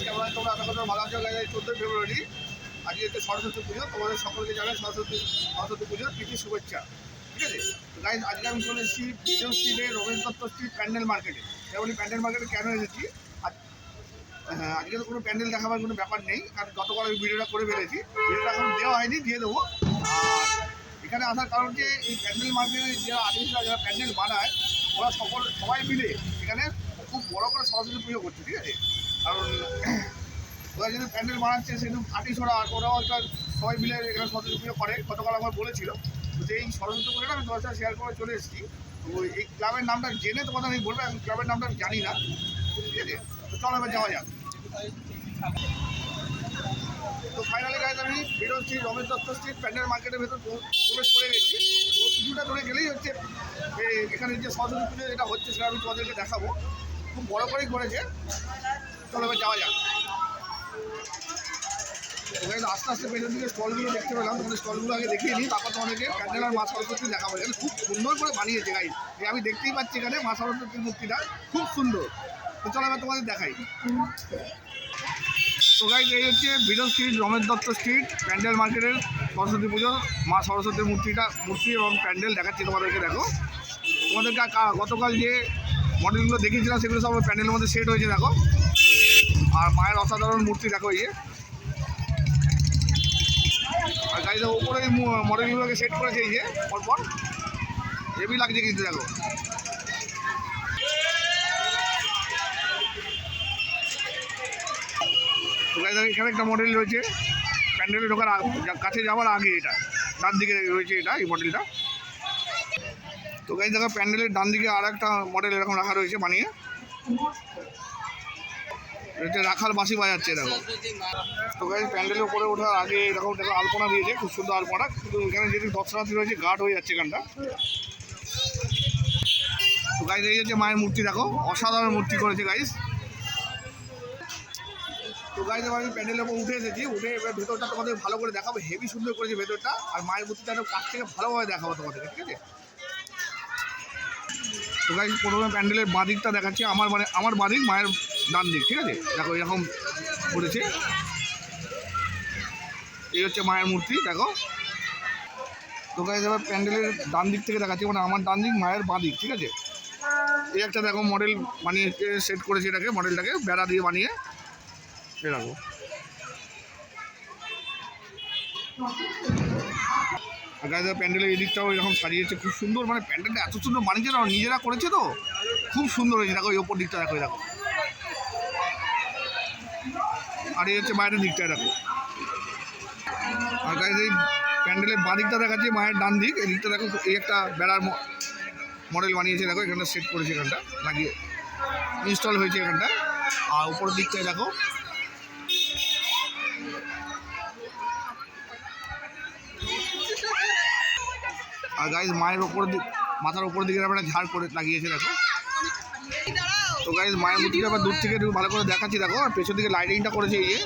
আছো? তোমরা আশা করি তোমরা ভালো আছো। গাইজ চোদ্দোই ফেব্রুয়ারি। আজকে হচ্ছে সরস্বতী পুজো। তোমাদের সকলকে জানাই সরস্বতী সরস্বতী পুজোর প্রীতি, শুভেচ্ছা। ঠিক আছে? তো গাইজ আজকে আমি চলে এসেছি বিজয় স্ট্রিটে, রবীন্দ্র দত্ত স্ট্রিট প্যান্ডেল মার্কেটে। যেমন প্যান্ডেল মার্কেটে কেন এসেছি? হ্যাঁ আজকে তো কোনো প্যান্ডেল দেখাবার কোনো ব্যাপার নেই। কারণ গতকাল আমি ভিডিওটা করে ফেলেছি। ভিডিওটা এখন দেওয়া হয়নি, দিয়ে দেবো। আর এখানে আসার কারণ যে এই প্যান্ডেল মার্কেটে যারা আর্টিস্টরা যারা প্যান্ডেল বানায়, ওরা সকল, সবাই মিলে এখানে খুব বড় করে সরস্বতী পুজো করছে, ঠিক আছে? কারণ ওরা যেহেতু প্যান্ডেল বানাচ্ছে সেহেতু আর্টিস্ট ওরা ওরাও একটা সবাই মিলে এখানে সরস্বতী পুজো করে। গতকাল আমার বলেছিল তো এই সরস্বতী পুজোটা আমি তোমার সাথে শেয়ার করে চলে এসেছি। তো এই ক্লাবের নামটা জেনে তোমাদের আমি বলব আমি ক্লাবের নামটা জানি না। ঠিক আছে? তো চলো এবার যাওয়া যাক। তো ফাইনালি গাইজ আমি বিরোধ স্ট্রিট রমেশ দত্ত স্ট্রিট প্যান্ডেল মার্কেটের ভেতর প্রবেশ করে গেছি। তো কিছুটা দূরে গেলেই হচ্ছে এখানে যে সরস্বতী পুজো যেটা হচ্ছে সেটা আমি তোমাদেরকে দেখাবো। খুব বড় করেই করেছে। চলো এবার যাওয়া যাক। এখানে আস্তে আস্তে পেছন দিকে স্টলগুলো দেখতে পেলাম, তোমাদের স্টলগুলো আগে দেখিয়ে নিই তারপর তোমাদেরকে প্যান্ডেল আর মা সরস্বতী দেখাবো। এখানে খুব সুন্দর করে বানিয়েছে গাইজ এই আমি দেখতেই পাচ্ছি এখানে মা সরস্বতীর মূর্তিটা, খুব সুন্দর। তো চলো এবার তোমাদের দেখাই। তো গাইজ এই হচ্ছে Beadon street Ramesh Dutta street pandal মার্কেটের সরস্বতী পুজো, মা সরস্বতীর মূর্তিটা, মূর্তি এবং প্যান্ডেল দেখাচ্ছি তোমাদেরকে, দেখো। তোমাদেরকে গতকাল যে মডেলগুলো দেখিয়েছিলাম, সেগুলো সব প্যান্ডেলের মধ্যে সেট হয়েছে, দেখো। আর মায়ের অসাধারণ মূর্তি দেখো এই যে। আর গাড়িটা মু- মডেলগুলোকে সেট করেছে এই যে, পরপর। হেভি লাগছে কিন্তু দেখো। এখানে একটা মডেল রয়েছে। প্যান্ডেলে ঢোকার কাছে যাওয়ার আগে এটা। ডান দিকে রয়েছে এটা, এই মডেলটা তো গাড়ি দেখো প্যান্ডেলের ডান দিকে আর একটা মডেল এরকম রাখা রয়েছে বানিয়ে। এটা রাখাল বাঁশি বাজাচ্ছে, দেখো। তো গাড়ি প্যান্ডেলের উপরে ওঠার আগে এরকম দেখো আলপনা দিয়েছে, খুব সুন্দর আলপনা। কিন্তু এখানে যেহেতু দশরাত্রি রয়েছে গার্ড হয়ে যাচ্ছে এখানটা তো গাইজ এই হচ্ছে মায়ের মূর্তি, দেখো। অসাধারণ মূর্তি করেছে গাইজ তো গাইজ এবার আমি প্যান্ডেলের উপর উঠে এসেছি। উঠে এবার ভেতরটা তোমাদের ভালো করে দেখাবো হেভি সুন্দর করেছে ভেতরটা। আর মায়ের মূর্তিটা কাছ থেকে ভালোভাবে দেখাবো তোমাদেরকে, ঠিক আছে? তো গাইজ প্রথমে প্যান্ডেলের বাঁ দিকটা দেখাচ্ছি। আমার মানে আমার বাঁ দিক মায়ের ডান দিক ঠিক আছে? দেখো এরকম করেছে। এই হচ্ছে মায়ের মূর্তি, দেখো। তো গাইজ এবার প্যান্ডেলের ডান দিক থেকে দেখাচ্ছি মানে আমার ডান দিক, মায়ের বাঁ দিক, ঠিক আছে? এই একটা দেখো মডেল বানিয়ে সেট করেছে এটাকে মডেলটাকে বেড়া দিয়ে বানিয়ে। এ দেখো। প্যান্ডেলের এই দিকটাও এরকম সাজিয়েছে, খুব সুন্দর। মানে প্যান্ডেলটা এত সুন্দর বানিয়েছে নিজেরা করেছে তো? খুব সুন্দর হয়েছে, দেখো এই ওপর দিকটা দেখো দেখো। আর এই হচ্ছে মায়ের দিকটা, দেখো। আর গাইজ এই প্যান্ডেলের বাঁ দিকটা দেখাচ্ছে, মায়ের ডান দিক। এই দিকটা দেখো, এই একটা বেড়ার মডেল বানিয়েছে, দেখো, এখানটা সেট করেছে এখানটা, লাগিয়ে ইনস্টল হয়েছে এখানটা। আর উপরের দিকটায় দেখো, আর গাইজ মায়ের ওপর দিক মাথার ওপর দিকে একটা ঝাড় করে লাগিয়েছে, দেখো। তো গাইজ মায়ের মূর্তিটা আবার দূর থেকে একটু ভালো করে দেখাচ্ছি, দেখো, আর পেছন দিকে লাইটিংটা করেছে এই যে।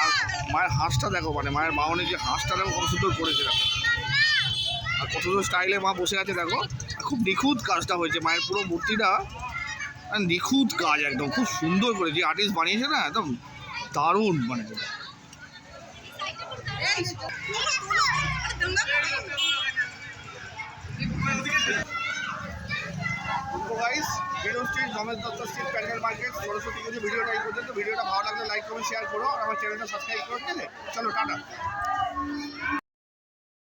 আর মায়ের হাঁসটা দেখো মানে মায়ের বাহনের যে হাঁসটা, দেখো, কত সুন্দর করেছে, দেখো। আর কত সুন্দর স্টাইলে মা বসে আছে, দেখো। খুব নিখুঁত কাজটা হয়েছে, মায়ের পুরো মূর্তিটা নিখুঁত কাজ একদম, খুব সুন্দর করে যে আর্টিস্ট বানিয়েছে না, একদম দারুণ মানে। রমেশ দত্ত স্ট্রিট প্যান্ডেল মার্কেট, সরস্বতী পুজো, ভিডিওটা এই পর্যন্ত। ভিডিওটা ভালো লাগলে লাইক করুন শেয়ার করো আর আমার চ্যানেলটা সাবস্ক্রাইব করে দিলে। চলো, টাটা।